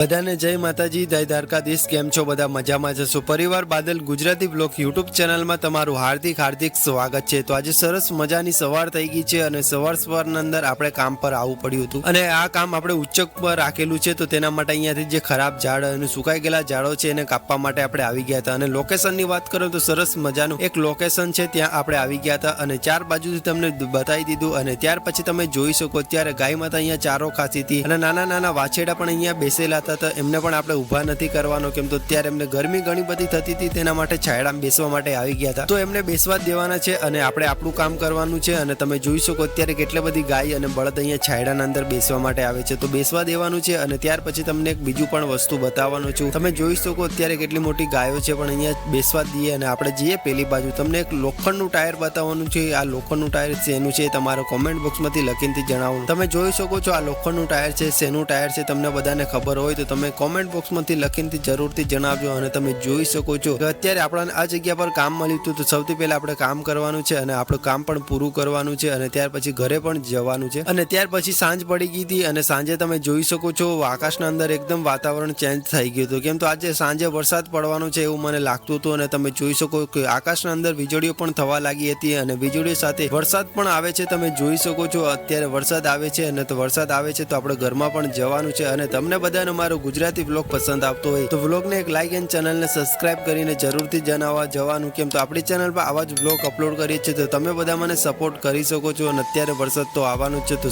બધાને જય માતાજી, જય દ્વારકાધીશ, કેમ છો બધા? મજામાં જશો પરિવાર બાદલ ગુજરાતી બ્લોક યુટ્યુબ ચેનલમાં તમારું હાર્દિક હાર્દિક સ્વાગત છે. તો આજે સરસ મજાની સવાર થઈ ગઈ છે અને સવાર સવારના અંદર આપણે કામ પર આવવું પડ્યું હતું. અને આ કામ આપણે ઉચ્ચક પર રાખેલું છે, તો તેના માટે અહીંયાથી જે ખરાબ ઝાડ અને સુકાઈ ગયેલા ઝાડો છે, એને કાપવા માટે આપણે આવી ગયા હતા. અને લોકેશનની વાત કરું તો સરસ મજાનું એક લોકેશન છે, ત્યાં આપણે આવી ગયા હતા. અને ચાર બાજુથી તમને બતાવી દીધું. અને ત્યાર પછી તમે જોઈ શકો, ત્યારે ગાય માતા અહીંયા ચારો ખાતી હતી. અને નાના નાના વાછેડા પણ અહીંયા બેસેલા હતા. તો એમને પણ આપણે ઊભા નથી કરવાનો કેમ તો ત્યારે એમને ગરમી ઘણી બધી થતી હતી, તેના માટે છાયડામાં બેસવા માટે આવી ગયા હતા. તો એમને બેસવા દેવાના છે અને આપણે આપણું કામ કરવાનું છે અને તમે જોઈ શકો અત્યારે કેટલી બધી ગાય અને બળદ અહીંયા છાયડાના અંદર બેસવા માટે આવે છે. તો બેસવા દેવાનું છે અને ત્યાર પછી તમને એક બીજું પણ વસ્તુ બતાવવાનું છું. તમે જોઈ શકો અત્યારે કેટલી મોટી ગાયો છે પણ અહીંયા બેસવા દઈએ અને આપણે જઈએ પેલી બાજુ. તમને એક લોખંડનું ટાયર બતાવવાનું છે. આ લોખંડનું ટાયર શેનું છે તમારો કોમેન્ટ બોક્સમાંથી લખીને જણાવો તમે જોઈ શકો છો આ લોખંડનું ટાયર છે, શેનું ટાયર છે, તમને બધાને ખબર હોય તો તમે કોમેન્ટ બોક્સમાંથી લખીને જરૂરથી જણાવજો અને તમે જોઈ શકો છો. અત્યારે આપણને આ જગ્યા પર કામ મળ્યું હતું. તો સૌથી પહેલા આપણે કામ કરવાનું છે અને આપણું કામ પણ પૂરું કરવાનું છે અને ત્યાર પછી ઘરે પણ જવાનું છે. અને ત્યાર પછી સાંજ પડી ગઈ હતી અને સાંજે તમે જોઈ શકો છો આકાશના અંદર એકદમ વાતાવરણ ચેન્જ થઈ ગયું હતું. કેમ તો આજે સાંજે વરસાદ પડવાનો છે એવું મને લાગતું હતું અને તમે જોઈ શકો કે આકાશના અંદર વીજળીઓ પણ થવા લાગી હતી અને વીજળીઓ સાથે વરસાદ પણ આવે છે તમે જોઈ શકો છો. અત્યારે વરસાદ આવે છે અને તો વરસાદ આવે છે તો આપણે ઘરમાં પણ જવાનું છે અને તમને બધાને મારો ગુજરાતી વ્લોગ પસંદ આવતો હોય તો વ્લોગને એક લાઇક એન્ડ ચેનલને સબસ્ક્રાઇબ કરીને જરૂરથી જણાવવા જવાનું કેમ તો આપણી ચેનલ પર આવા જ વ્લોગ અપલોડ કરીએ છીએ તો તમે બધા મને સપોર્ટ કરી શકો છો અને અત્યારે વરસાદ તો આવવાનો છે તો